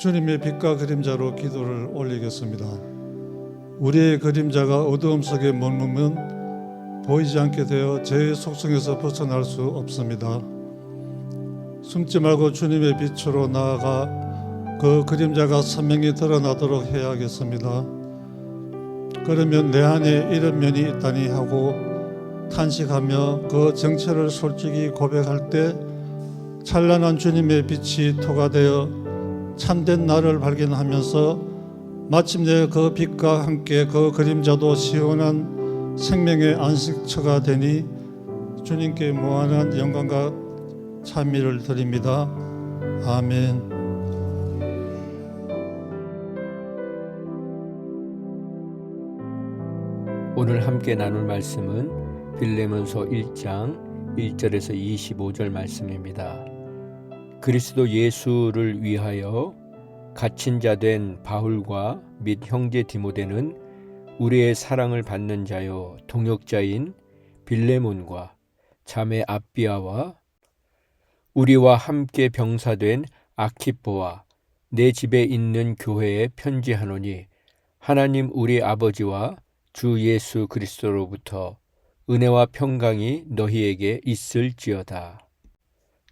주님의 빛과 그림자로 기도를 올리겠습니다. 우리의 그림자가 어두움 속에 머무면 보이지 않게 되어 죄의 속성에서 벗어날 수 없습니다. 숨지 말고 주님의 빛으로 나아가 그 그림자가 선명히 드러나도록 해야겠습니다. 그러면 내 안에 이런 면이 있다니 하고 탄식하며 그 정체를 솔직히 고백할 때 찬란한 주님의 빛이 토가 되어 참된 나를 발견하면서 마침내 그 빛과 함께 그 그림자도 시원한 생명의 안식처가 되니 주님께 무한한 영광과 찬미를 드립니다. 아멘. 오늘 함께 나눌 말씀은 빌레몬서 1장 1절에서 25절 말씀입니다. 그리스도 예수를 위하여 갇힌 자 된 바울과 및 형제 디모데는 우리의 사랑을 받는 자요 동역자인 빌레몬과 자매 아비아와 우리와 함께 병사된 아키포와 내 집에 있는 교회에 편지하노니 하나님 우리 아버지와 주 예수 그리스도로부터 은혜와 평강이 너희에게 있을지어다.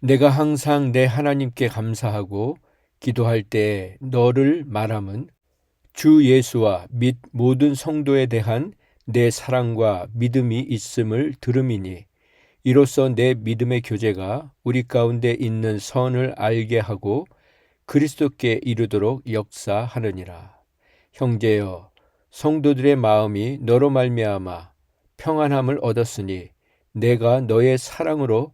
내가 항상 내 하나님께 감사하고 기도할 때 너를 말함은 주 예수와 및 모든 성도에 대한 내 사랑과 믿음이 있음을 들음이니 이로써 내 믿음의 교제가 우리 가운데 있는 선을 알게 하고 그리스도께 이르도록 역사하느니라. 형제여 성도들의 마음이 너로 말미암아 평안함을 얻었으니 내가 너의 사랑으로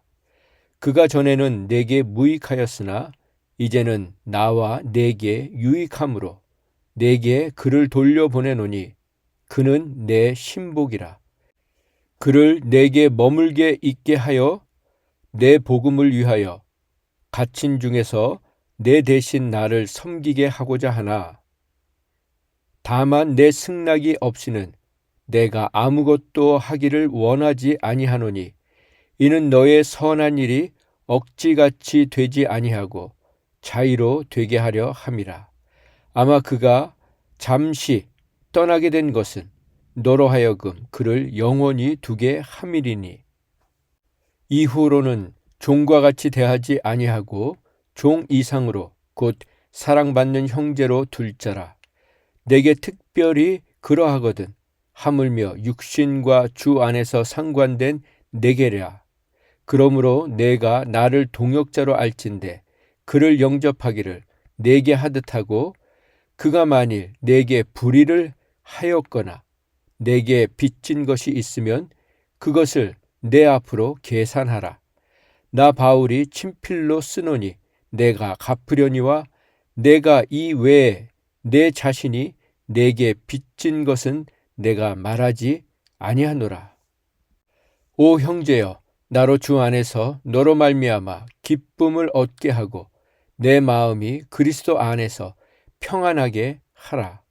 그가 전에는 내게 무익하였으나 이제는 나와 내게 유익함으로 내게 그를 돌려보내노니 그는 내 신복이라. 그를 내게 머물게 있게 하여 내 복음을 위하여 갇힌 중에서 내 대신 나를 섬기게 하고자 하나 다만 내 승낙이 없이는 내가 아무것도 하기를 원하지 아니하노니 이는 너의 선한 일이 억지같이 되지 아니하고 자유로 되게 하려 함이라. 아마 그가 잠시 떠나게 된 것은 너로 하여금 그를 영원히 두게 함이리니 이후로는 종과 같이 대하지 아니하고 종 이상으로 곧 사랑받는 형제로 둘 자라. 내게 특별히 그러하거든 하물며 육신과 주 안에서 상관된 내게랴. 그러므로 내가 나를 동역자로 알진대 그를 영접하기를 내게 하듯 하고 그가 만일 내게 불의를 하였거나 내게 빚진 것이 있으면 그것을 내 앞으로 계산하라. 나 바울이 친필로 쓰노니 내가 갚으려니와 내가 이 외에 내 자신이 내게 빚진 것은 내가 말하지 아니하노라. 오 형제여, 나로 주 안에서 너로 말미암아 기쁨을 얻게 하고 내 마음이 그리스도 안에서 평안하게 하라.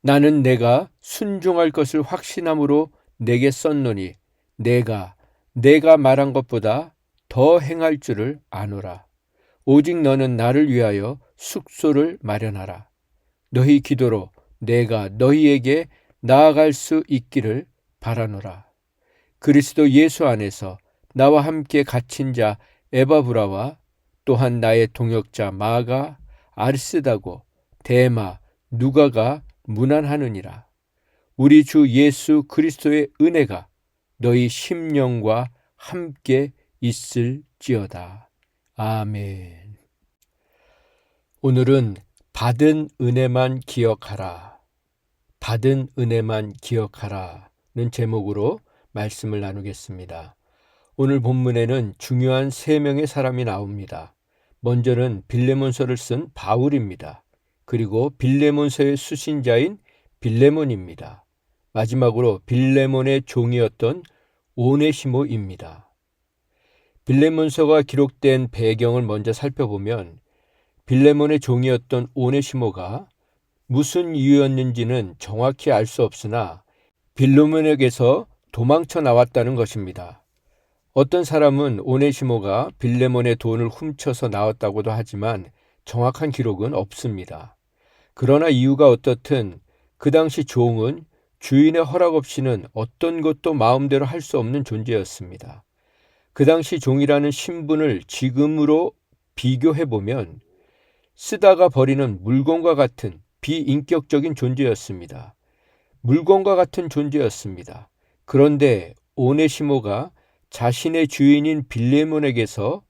나는 내가 순종할 것을 확신함으로 내게 썼노니 내가 내가 말한 것보다 더 행할 줄을 아노라. 오직 너는 나를 위하여 숙소를 마련하라. 너희 기도로 내가 너희에게 나아갈 수 있기를 바라노라. 그리스도 예수 안에서 나와 함께 갇힌 자 에바브라와 또한 나의 동역자 마가 아르스다고 데마 누가가 문안하느니라. 우리 주 예수 그리스도의 은혜가 너희 심령과 함께 있을지어다. 아멘. 오늘은 받은 은혜만 기억하라. 받은 은혜만 기억하라는 제목으로 말씀을 나누겠습니다. 오늘 본문에는 중요한 세 명의 사람이 나옵니다. 먼저는 빌레몬서를 쓴 바울입니다. 그리고 빌레몬서의 수신자인 빌레몬입니다. 마지막으로 빌레몬의 종이었던 오네시모입니다. 빌레몬서가 기록된 배경을 먼저 살펴보면 빌레몬의 종이었던 오네시모가 무슨 이유였는지는 정확히 알 수 없으나 빌레몬에게서 도망쳐 나왔다는 것입니다. 어떤 사람은 오네시모가 빌레몬의 돈을 훔쳐서 나왔다고도 하지만 정확한 기록은 없습니다. 그러나 이유가 어떻든 그 당시 종은 주인의 허락 없이는 어떤 것도 마음대로 할 수 없는 존재였습니다. 그 당시 종이라는 신분을 지금으로 비교해 보면 쓰다가 버리는 물건과 같은 비인격적인 존재였습니다. 물건과 같은 존재였습니다. 그런데 오네시모가 자신의 주인인 빌레몬에게서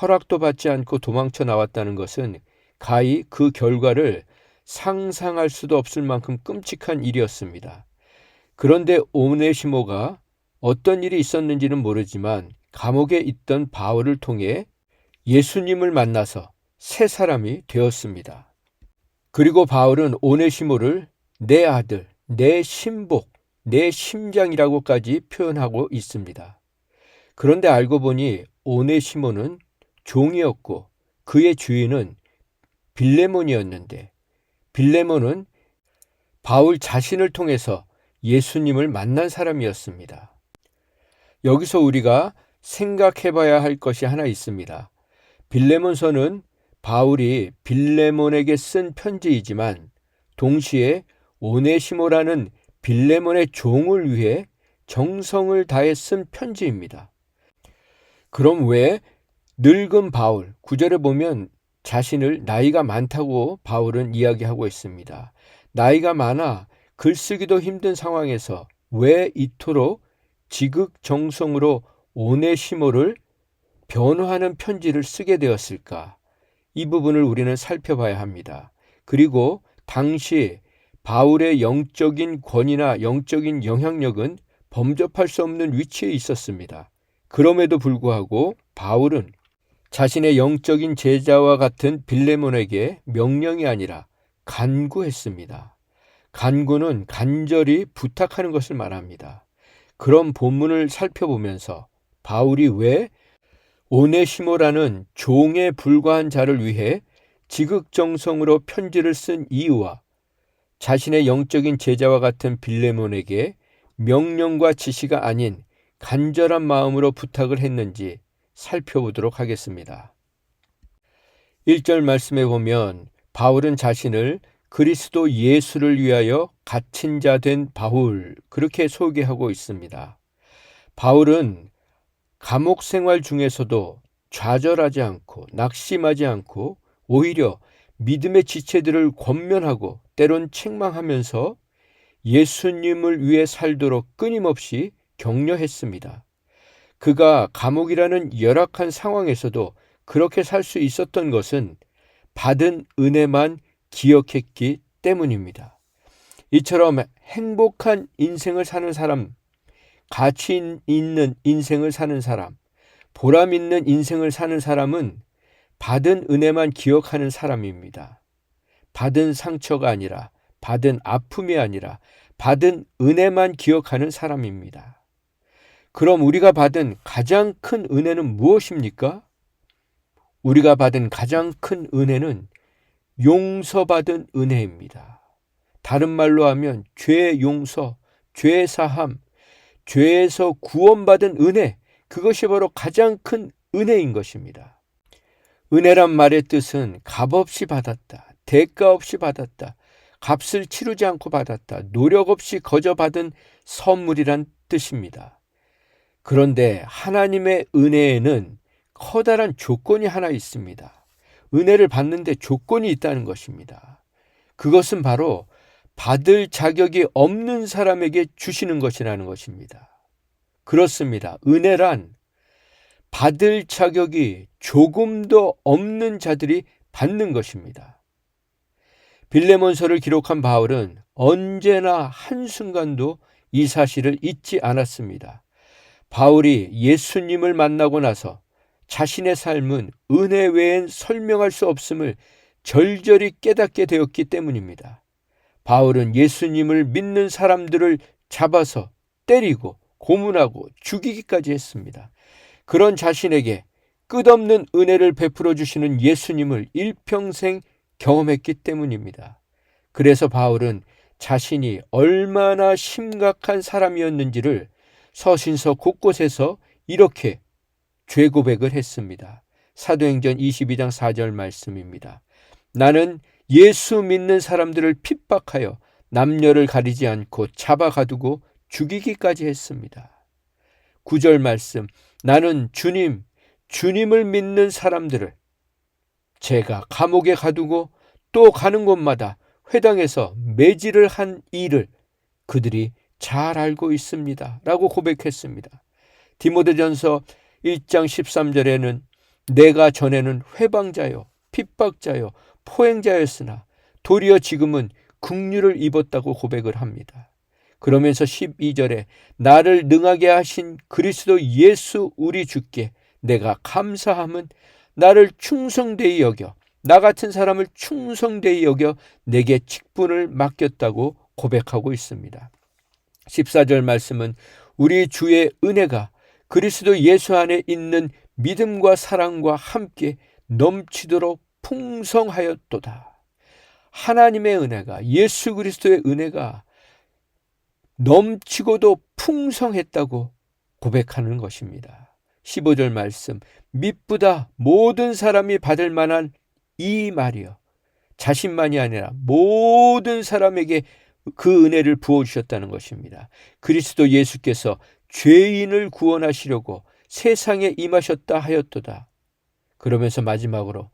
허락도 받지 않고 도망쳐 나왔다는 것은 가히 그 결과를 상상할 수도 없을 만큼 끔찍한 일이었습니다. 그런데 오네시모가 어떤 일이 있었는지는 모르지만 감옥에 있던 바울을 통해 예수님을 만나서 새 사람이 되었습니다. 그리고 바울은 오네시모를 내 아들, 내 신복, 내 심장이라고까지 표현하고 있습니다. 그런데 알고 보니 오네시모는 종이었고 그의 주인은 빌레몬이었는데 빌레몬은 바울 자신을 통해서 예수님을 만난 사람이었습니다. 여기서 우리가 생각해 봐야 할 것이 하나 있습니다. 빌레몬서는 바울이 빌레몬에게 쓴 편지이지만 동시에 오네시모라는 빌레몬의 종을 위해 정성을 다해 쓴 편지입니다. 그럼 왜 늙은 바울, 구절에 보면 자신을 나이가 많다고 바울은 이야기하고 있습니다. 나이가 많아 글쓰기도 힘든 상황에서 왜 이토록 지극정성으로 오네시모를 변호하는 편지를 쓰게 되었을까? 이 부분을 우리는 살펴봐야 합니다. 그리고 당시 바울의 영적인 권위나 영적인 영향력은 범접할 수 없는 위치에 있었습니다. 그럼에도 불구하고 바울은 자신의 영적인 제자와 같은 빌레몬에게 명령이 아니라 간구했습니다. 간구는 간절히 부탁하는 것을 말합니다. 그런 본문을 살펴보면서 바울이 왜 오네시모라는 종에 불과한 자를 위해 지극정성으로 편지를 쓴 이유와 자신의 영적인 제자와 같은 빌레몬에게 명령과 지시가 아닌 간절한 마음으로 부탁을 했는지 살펴보도록 하겠습니다. 1절 말씀에 보면 바울은 자신을 그리스도 예수를 위하여 갇힌 자 된 바울 그렇게 소개하고 있습니다. 바울은 감옥 생활 중에서도 좌절하지 않고 낙심하지 않고 오히려 믿음의 지체들을 권면하고 때론 책망하면서 예수님을 위해 살도록 끊임없이 격려했습니다. 그가 감옥이라는 열악한 상황에서도 그렇게 살 수 있었던 것은 받은 은혜만 기억했기 때문입니다. 이처럼 행복한 인생을 사는 사람, 가치 있는 인생을 사는 사람, 보람 있는 인생을 사는 사람은 받은 은혜만 기억하는 사람입니다. 받은 상처가 아니라, 받은 아픔이 아니라, 받은 은혜만 기억하는 사람입니다. 그럼 우리가 받은 가장 큰 은혜는 무엇입니까? 우리가 받은 가장 큰 은혜는 용서받은 은혜입니다. 다른 말로 하면 죄 용서, 죄 사함, 죄에서 구원받은 은혜, 그것이 바로 가장 큰 은혜인 것입니다. 은혜란 말의 뜻은 값없이 받았다, 대가 없이 받았다, 값을 치르지 않고 받았다, 노력 없이 거저 받은 선물이란 뜻입니다. 그런데 하나님의 은혜에는 커다란 조건이 하나 있습니다. 은혜를 받는데 조건이 있다는 것입니다. 그것은 바로 받을 자격이 없는 사람에게 주시는 것이라는 것입니다. 그렇습니다. 은혜란 받을 자격이 조금도 없는 자들이 받는 것입니다. 빌레몬서를 기록한 바울은 언제나 한순간도 이 사실을 잊지 않았습니다. 바울이 예수님을 만나고 나서 자신의 삶은 은혜 외엔 설명할 수 없음을 절절히 깨닫게 되었기 때문입니다. 바울은 예수님을 믿는 사람들을 잡아서 때리고 고문하고 죽이기까지 했습니다. 그런 자신에게 끝없는 은혜를 베풀어 주시는 예수님을 일평생 경험했기 때문입니다. 그래서 바울은 자신이 얼마나 심각한 사람이었는지를 서신서 곳곳에서 이렇게 죄 고백을 했습니다. 사도행전 22장 4절 말씀입니다. 나는 예수 믿는 사람들을 핍박하여 남녀를 가리지 않고 잡아가두고 죽이기까지 했습니다. 9절 말씀, 나는 주님, 주님을 믿는 사람들을 제가 감옥에 가두고 또 가는 곳마다 회당에서 매질을 한 일을 그들이 잘 알고 있습니다. 라고 고백했습니다. 디모데전서 1장 13절에는 내가 전에는 회방자요, 핍박자요, 포행자였으나 도리어 지금은 국류를 입었다고 고백을 합니다. 그러면서 12절에 나를 능하게 하신 그리스도 예수 우리 주께 내가 감사함은 나를 충성되이 여겨 나 같은 사람을 충성되이 여겨 내게 직분을 맡겼다고 고백하고 있습니다. 14절 말씀은 우리 주의 은혜가 그리스도 예수 안에 있는 믿음과 사랑과 함께 넘치도록 풍성하였도다. 하나님의 은혜가 예수 그리스도의 은혜가 넘치고도 풍성했다고 고백하는 것입니다. 15절 말씀 믿보다 모든 사람이 받을 만한 이 말이요 자신만이 아니라 모든 사람에게 그 은혜를 부어 주셨다는 것입니다. 그리스도 예수께서 죄인을 구원하시려고 세상에 임하셨다 하였도다. 그러면서 마지막으로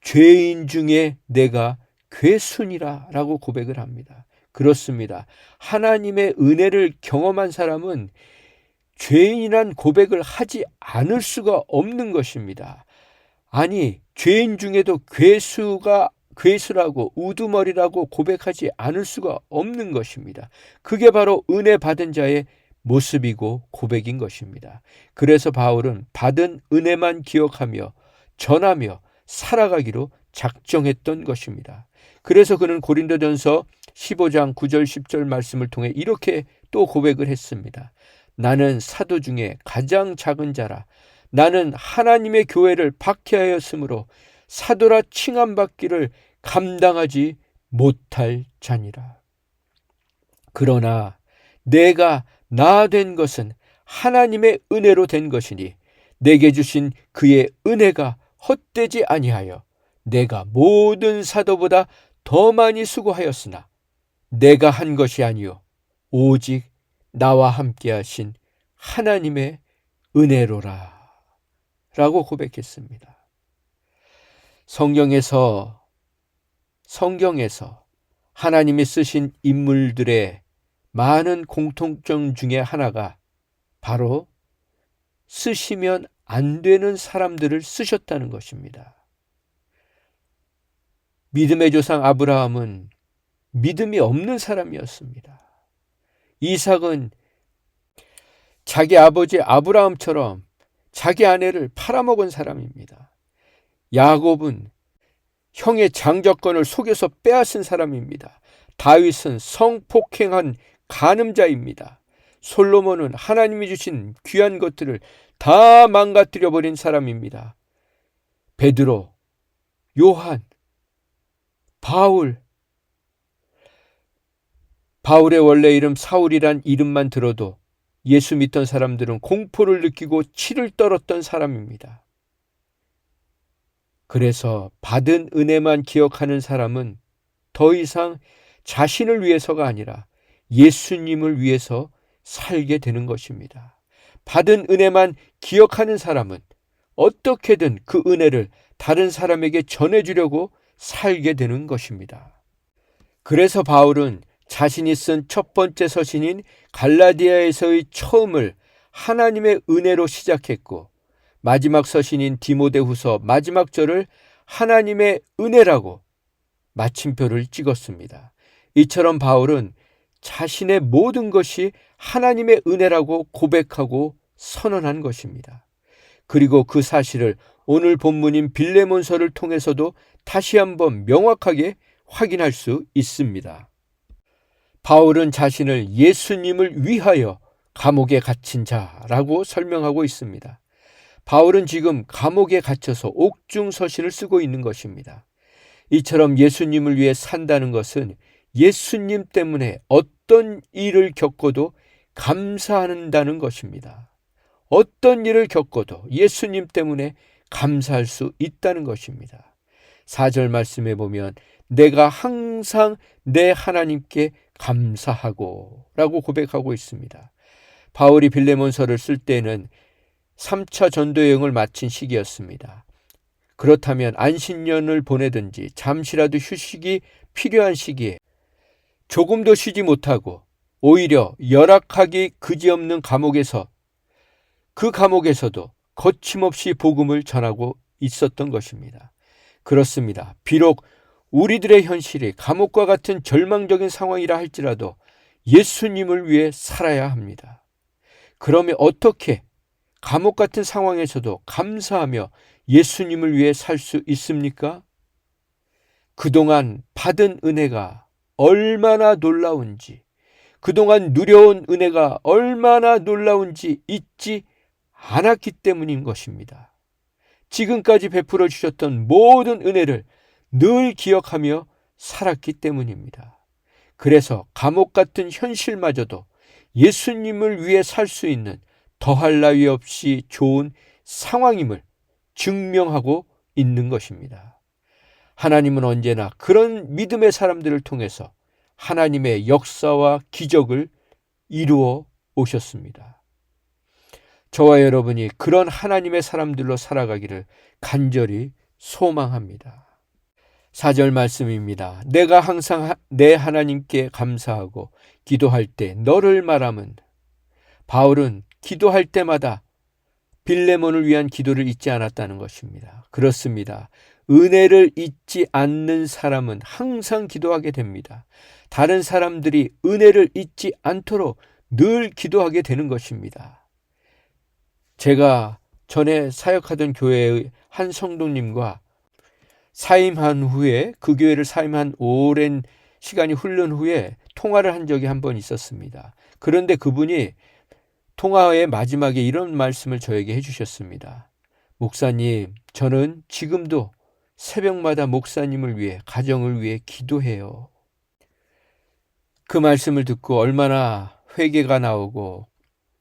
죄인 중에 내가 괴순이라 라고 고백을 합니다. 그렇습니다. 하나님의 은혜를 경험한 사람은 죄인이란 고백을 하지 않을 수가 없는 것입니다. 아니, 죄인 중에도 괴수가 괴수라고 우두머리라고 고백하지 않을 수가 없는 것입니다. 그게 바로 은혜 받은 자의 모습이고 고백인 것입니다. 그래서 바울은 받은 은혜만 기억하며 전하며 살아가기로 작정했던 것입니다. 그래서 그는 고린도전서 15장 9절 10절 말씀을 통해 이렇게 또 고백을 했습니다. 나는 사도 중에 가장 작은 자라 나는 하나님의 교회를 박해하였으므로 사도라 칭함받기를 감당하지 못할 자니라. 그러나 내가 나 된 것은 하나님의 은혜로 된 것이니 내게 주신 그의 은혜가 헛되지 아니하여 내가 모든 사도보다 더 많이 수고하였으나 내가 한 것이 아니요 오직 나와 함께 하신 하나님의 은혜로라 라고 고백했습니다. 성경에서 성경에서 하나님이 쓰신 인물들의 많은 공통점 중에 하나가 바로 쓰시면 안 되는 사람들을 쓰셨다는 것입니다. 믿음의 조상 아브라함은 믿음이 없는 사람이었습니다. 이삭은 자기 아버지 아브라함처럼 자기 아내를 팔아먹은 사람입니다. 야곱은 형의 장자권을 속여서 빼앗은 사람입니다. 다윗은 성폭행한 간음자입니다. 솔로몬은 하나님이 주신 귀한 것들을 다 망가뜨려 버린 사람입니다. 베드로, 요한, 바울. 바울의 원래 이름 사울이란 이름만 들어도 예수 믿던 사람들은 공포를 느끼고 치를 떨었던 사람입니다. 그래서 받은 은혜만 기억하는 사람은 더 이상 자신을 위해서가 아니라 예수님을 위해서 살게 되는 것입니다. 받은 은혜만 기억하는 사람은 어떻게든 그 은혜를 다른 사람에게 전해주려고 살게 되는 것입니다. 그래서 바울은 자신이 쓴 첫 번째 서신인 갈라디아에서의 처음을 하나님의 은혜로 시작했고 마지막 서신인 디모데후서 마지막 절을 하나님의 은혜라고 마침표를 찍었습니다. 이처럼 바울은 자신의 모든 것이 하나님의 은혜라고 고백하고 선언한 것입니다. 그리고 그 사실을 오늘 본문인 빌레몬서를 통해서도 다시 한번 명확하게 확인할 수 있습니다. 바울은 자신을 예수님을 위하여 감옥에 갇힌 자라고 설명하고 있습니다. 바울은 지금 감옥에 갇혀서 옥중서신을 쓰고 있는 것입니다. 이처럼 예수님을 위해 산다는 것은 예수님 때문에 어떤 일을 겪어도 감사한다는 것입니다. 어떤 일을 겪어도 예수님 때문에 감사할 수 있다는 것입니다. 4절 말씀에 보면 내가 항상 내 하나님께 감사하고 라고 고백하고 있습니다. 바울이 빌레몬서를 쓸 때는 3차 전도 여행을 마친 시기였습니다. 그렇다면 안식년을 보내든지 잠시라도 휴식이 필요한 시기에 조금도 쉬지 못하고 오히려 열악하기 그지없는 감옥에서 그 감옥에서도 거침없이 복음을 전하고 있었던 것입니다. 그렇습니다. 비록 우리들의 현실이 감옥과 같은 절망적인 상황이라 할지라도 예수님을 위해 살아야 합니다. 그러면 어떻게 감옥 같은 상황에서도 감사하며 예수님을 위해 살 수 있습니까? 그동안 받은 은혜가 얼마나 놀라운지, 그동안 누려온 은혜가 얼마나 놀라운지 잊지 않았기 때문인 것입니다. 지금까지 베풀어 주셨던 모든 은혜를 늘 기억하며 살았기 때문입니다. 그래서 감옥 같은 현실마저도 예수님을 위해 살 수 있는 더할 나위 없이 좋은 상황임을 증명하고 있는 것입니다. 하나님은 언제나 그런 믿음의 사람들을 통해서 하나님의 역사와 기적을 이루어 오셨습니다. 저와 여러분이 그런 하나님의 사람들로 살아가기를 간절히 소망합니다. 4절 말씀입니다. 내가 항상 내 하나님께 감사하고 기도할 때 너를 말함은 바울은 기도할 때마다 빌레몬을 위한 기도를 잊지 않았다는 것입니다. 그렇습니다. 은혜를 잊지 않는 사람은 항상 기도하게 됩니다. 다른 사람들이 은혜를 잊지 않도록 늘 기도하게 되는 것입니다. 제가 전에 사역하던 교회의 한 성도님과 사임한 후에 그 교회를 사임한 오랜 시간이 흐른 후에 통화를 한 적이 한 번 있었습니다. 그런데 그분이 통화의 마지막에 이런 말씀을 저에게 해주셨습니다. 목사님, 저는 지금도 새벽마다 목사님을 위해, 가정을 위해 기도해요. 그 말씀을 듣고 얼마나 회개가 나오고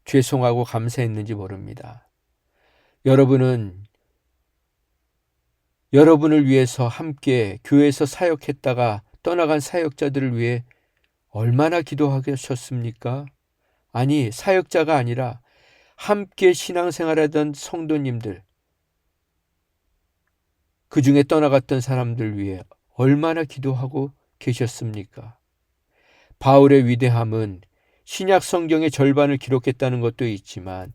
죄송하고 감사했는지 모릅니다. 여러분은 여러분을 위해서 함께 교회에서 사역했다가 떠나간 사역자들을 위해 얼마나 기도하셨습니까? 아니, 사역자가 아니라 함께 신앙생활하던 성도님들, 그 중에 떠나갔던 사람들 위해 얼마나 기도하고 계셨습니까? 바울의 위대함은 신약 성경의 절반을 기록했다는 것도 있지만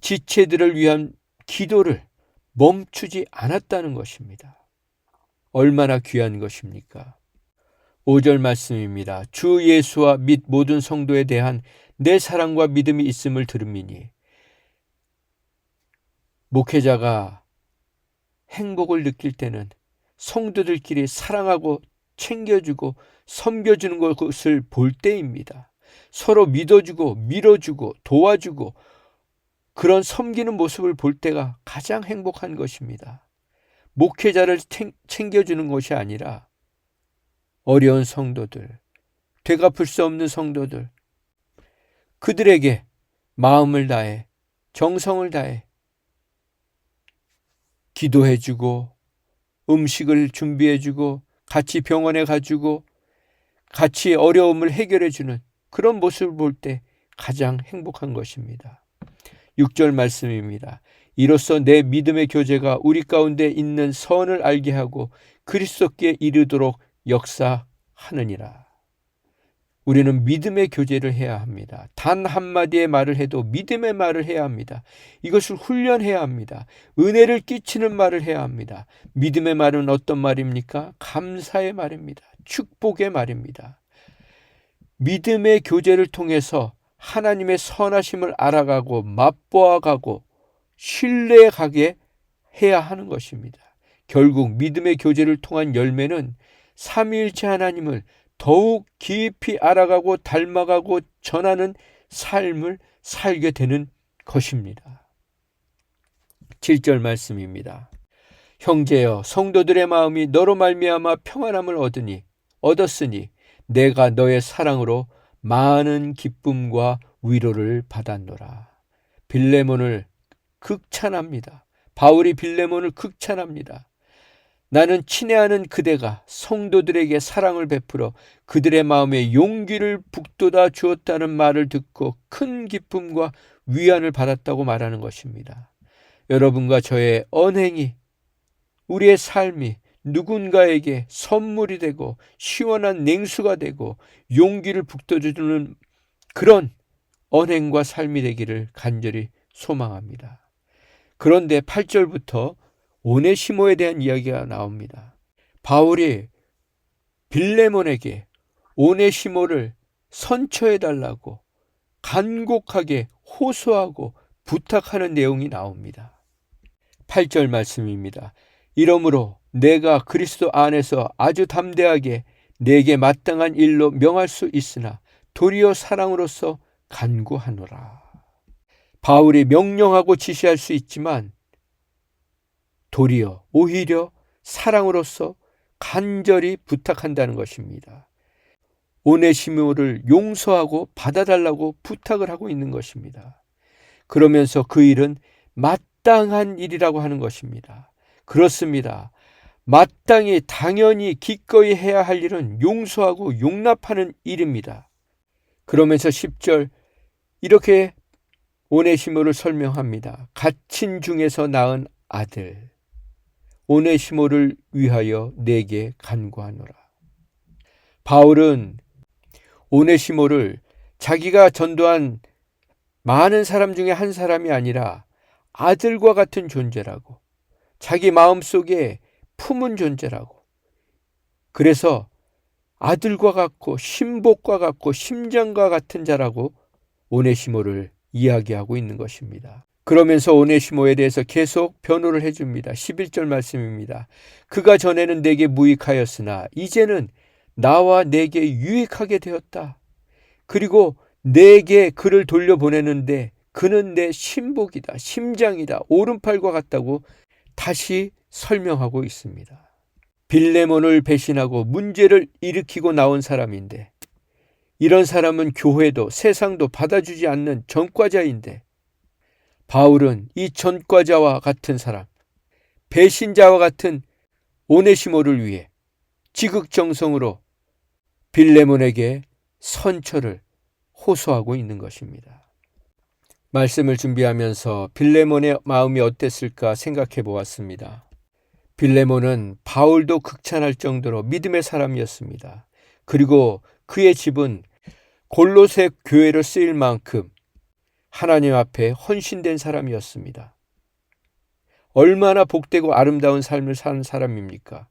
지체들을 위한 기도를 멈추지 않았다는 것입니다. 얼마나 귀한 것입니까? 5절 말씀입니다. 주 예수와 및 모든 성도에 대한 내 사랑과 믿음이 있음을 들음이니 목회자가 행복을 느낄 때는 성도들끼리 사랑하고 챙겨주고 섬겨주는 것을 볼 때입니다. 서로 믿어주고 밀어주고 도와주고 그런 섬기는 모습을 볼 때가 가장 행복한 것입니다. 목회자를 챙겨주는 것이 아니라 어려운 성도들, 되갚을 수 없는 성도들, 그들에게 마음을 다해, 정성을 다해, 기도해 주고, 음식을 준비해 주고, 같이 병원에 가주고, 같이 어려움을 해결해 주는 그런 모습을 볼 때 가장 행복한 것입니다. 6절 말씀입니다. 이로써 내 믿음의 교제가 우리 가운데 있는 선을 알게 하고 그리스도께 이르도록 역사하느니라. 우리는 믿음의 교제를 해야 합니다. 단 한마디의 말을 해도 믿음의 말을 해야 합니다. 이것을 훈련해야 합니다. 은혜를 끼치는 말을 해야 합니다. 믿음의 말은 어떤 말입니까? 감사의 말입니다. 축복의 말입니다. 믿음의 교제를 통해서 하나님의 선하심을 알아가고 맛보아가고 신뢰에 가게 해야 하는 것입니다. 결국 믿음의 교제를 통한 열매는 삼위일체 하나님을 더욱 깊이 알아가고 닮아가고 전하는 삶을 살게 되는 것입니다. 7절 말씀입니다. 형제여 성도들의 마음이 너로 말미암아 평안함을 얻으니 얻었으니 내가 너의 사랑으로 많은 기쁨과 위로를 받았노라. 빌레몬을 극찬합니다. 바울이 빌레몬을 극찬합니다. 나는 친애하는 그대가 성도들에게 사랑을 베풀어 그들의 마음에 용기를 북돋아 주었다는 말을 듣고 큰 기쁨과 위안을 받았다고 말하는 것입니다. 여러분과 저의 언행이 우리의 삶이 누군가에게 선물이 되고 시원한 냉수가 되고 용기를 북돋아주는 그런 언행과 삶이 되기를 간절히 소망합니다. 그런데 8절부터 오네시모에 대한 이야기가 나옵니다. 바울이 빌레몬에게 오네시모를 선처해 달라고 간곡하게 호소하고 부탁하는 내용이 나옵니다. 8절 말씀입니다. 이러므로 내가 그리스도 안에서 아주 담대하게 내게 마땅한 일로 명할 수 있으나 도리어 사랑으로서 간구하노라. 바울이 명령하고 지시할 수 있지만 도리어 오히려 사랑으로서 간절히 부탁한다는 것입니다. 오네시모를 용서하고 받아달라고 부탁을 하고 있는 것입니다. 그러면서 그 일은 마땅한 일이라고 하는 것입니다. 그렇습니다. 마땅히 당연히 기꺼이 해야 할 일은 용서하고 용납하는 일입니다. 그러면서 10절 이렇게 오네시모를 설명합니다. 갇힌 중에서 낳은 아들 오네시모를 위하여 내게 간구하노라. 바울은 오네시모를 자기가 전도한 많은 사람 중에 한 사람이 아니라 아들과 같은 존재라고 자기 마음 속에 품은 존재라고 그래서 아들과 같고 신복과 같고 심장과 같은 자라고 오네시모를 이야기하고 있는 것입니다. 그러면서 오네시모에 대해서 계속 변호를 해줍니다. 11절 말씀입니다. 그가 전에는 내게 무익하였으나 이제는 나와 내게 유익하게 되었다. 그리고 내게 그를 돌려보내는데 그는 내 신복이다, 심장이다, 오른팔과 같다고 다시 설명하고 있습니다. 빌레몬을 배신하고 문제를 일으키고 나온 사람인데 이런 사람은 교회도 세상도 받아주지 않는 전과자인데 바울은 이 전과자와 같은 사람, 배신자와 같은 오네시모를 위해 지극정성으로 빌레몬에게 선처를 호소하고 있는 것입니다. 말씀을 준비하면서 빌레몬의 마음이 어땠을까 생각해 보았습니다. 빌레몬은 바울도 극찬할 정도로 믿음의 사람이었습니다. 그리고 그의 집은 골로새 교회로 쓰일 만큼 하나님 앞에 헌신된 사람이었습니다. 얼마나 복되고 아름다운 삶을 사는 사람입니까?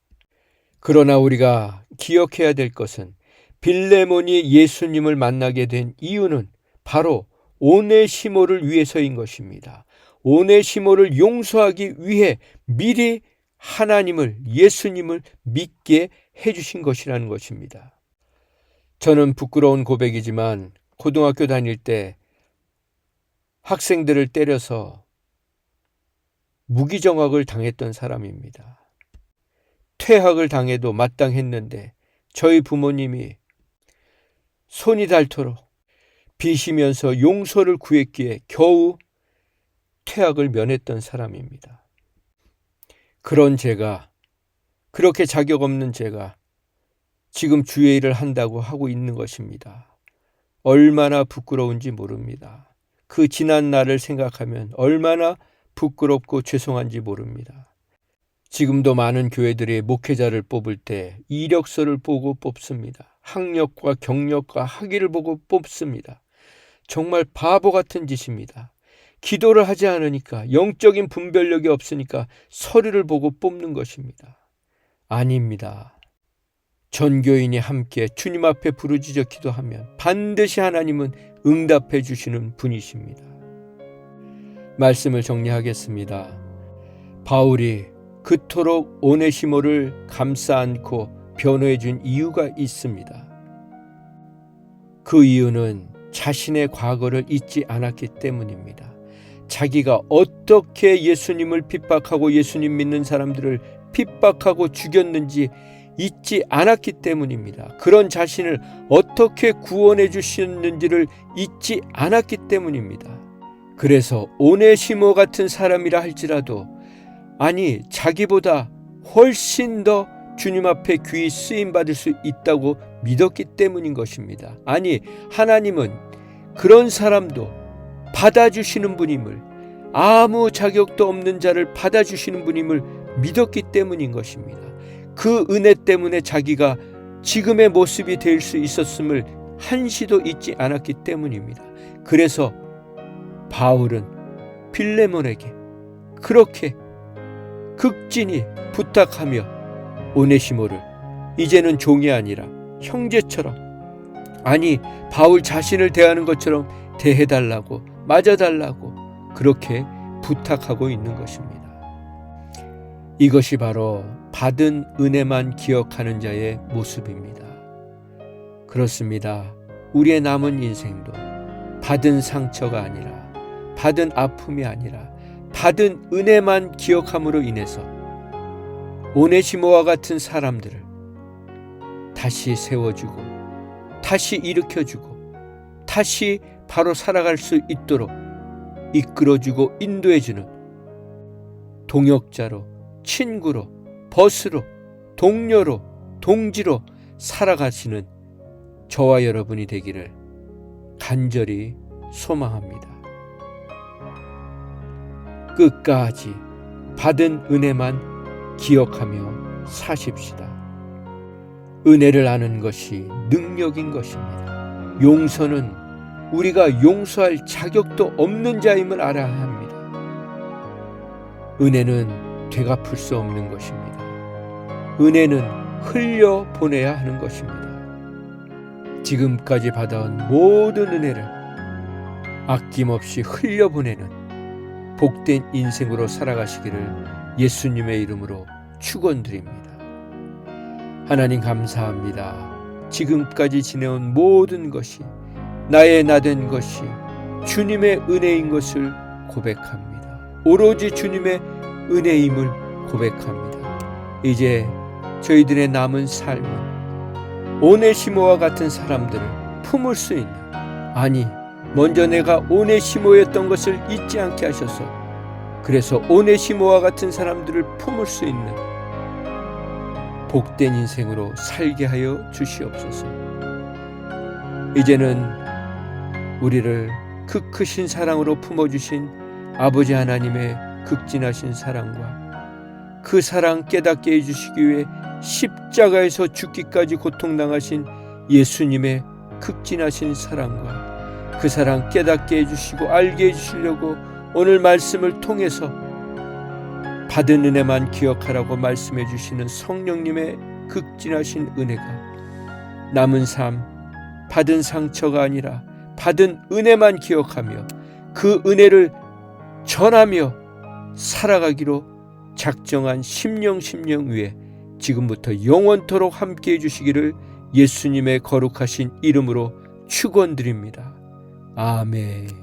그러나 우리가 기억해야 될 것은 빌레몬이 예수님을 만나게 된 이유는 바로 오네시모를 위해서인 것입니다. 오네시모를 용서하기 위해 미리 하나님을 예수님을 믿게 해주신 것이라는 것입니다. 저는 부끄러운 고백이지만 고등학교 다닐 때 학생들을 때려서 무기정학을 당했던 사람입니다. 퇴학을 당해도 마땅했는데 저희 부모님이 손이 닳도록 비시면서 용서를 구했기에 겨우 퇴학을 면했던 사람입니다. 그런 제가 그렇게 자격 없는 제가 지금 주의 일을 한다고 하고 있는 것입니다. 얼마나 부끄러운지 모릅니다. 그 지난 날을 생각하면 얼마나 부끄럽고 죄송한지 모릅니다. 지금도 많은 교회들이 목회자를 뽑을 때 이력서를 보고 뽑습니다. 학력과 경력과 학위를 보고 뽑습니다. 정말 바보 같은 짓입니다. 기도를 하지 않으니까 영적인 분별력이 없으니까 서류를 보고 뽑는 것입니다. 아닙니다. 전교인이 함께 주님 앞에 부르짖어 기도하면 반드시 하나님은 응답해 주시는 분이십니다. 말씀을 정리하겠습니다. 바울이 그토록 오네시모를 감싸 안고 변호해 준 이유가 있습니다. 그 이유는 자신의 과거를 잊지 않았기 때문입니다. 자기가 어떻게 예수님을 핍박하고 예수님 믿는 사람들을 핍박하고 죽였는지 잊지 않았기 때문입니다. 그런 자신을 어떻게 구원해 주셨는지를 잊지 않았기 때문입니다. 그래서 오네시모 같은 사람이라 할지라도 아니 자기보다 훨씬 더 주님 앞에 귀히 쓰임 받을 수 있다고 믿었기 때문인 것입니다. 아니 하나님은 그런 사람도 받아주시는 분임을 아무 자격도 없는 자를 받아주시는 분임을 믿었기 때문인 것입니다. 그 은혜 때문에 자기가 지금의 모습이 될 수 있었음을 한시도 잊지 않았기 때문입니다. 그래서 바울은 빌레몬에게 그렇게 극진히 부탁하며 오네시모를 이제는 종이 아니라 형제처럼 아니 바울 자신을 대하는 것처럼 대해달라고 맞아달라고 그렇게 부탁하고 있는 것입니다. 이것이 바로 받은 은혜만 기억하는 자의 모습입니다. 그렇습니다. 우리의 남은 인생도 받은 상처가 아니라 받은 아픔이 아니라 받은 은혜만 기억함으로 인해서 오네시모와 같은 사람들을 다시 세워주고 다시 일으켜주고 다시 바로 살아갈 수 있도록 이끌어주고 인도해주는 동역자로 친구로 벗으로 동료로 동지로 살아가시는 저와 여러분이 되기를 간절히 소망합니다. 끝까지 받은 은혜만 기억하며 사십시다. 은혜를 아는 것이 능력인 것입니다. 용서는 우리가 용서할 자격도 없는 자임을 알아야 합니다. 은혜는 되갚을 수 없는 것입니다. 은혜는 흘려 보내야 하는 것입니다. 지금까지 받아온 모든 은혜를 아낌없이 흘려 보내는 복된 인생으로 살아가시기를 예수님의 이름으로 축원드립니다. 하나님 감사합니다. 지금까지 지내온 모든 것이 나의 나 된 것이 주님의 은혜인 것을 고백합니다. 오로지 주님의 은혜임을 고백합니다. 이제 저희들의 남은 삶은 오네시모와 같은 사람들을 품을 수 있는 아니 먼저 내가 오네시모였던 것을 잊지 않게 하셔서 그래서 오네시모와 같은 사람들을 품을 수 있는 복된 인생으로 살게 하여 주시옵소서. 이제는 우리를 그 크신 사랑으로 품어주신 아버지 하나님의 극진하신 사랑과 그 사랑 깨닫게 해주시기 위해 십자가에서 죽기까지 고통당하신 예수님의 극진하신 사랑과 그 사랑 깨닫게 해주시고 알게 해주시려고 오늘 말씀을 통해서 받은 은혜만 기억하라고 말씀해 주시는 성령님의 극진하신 은혜가 남은 삶 받은 상처가 아니라 받은 은혜만 기억하며 그 은혜를 전하며 살아가기로 작정한 심령 심령 위에 지금부터 영원토록 함께 해 주시기를 예수님의 거룩하신 이름으로 축원드립니다. 아멘.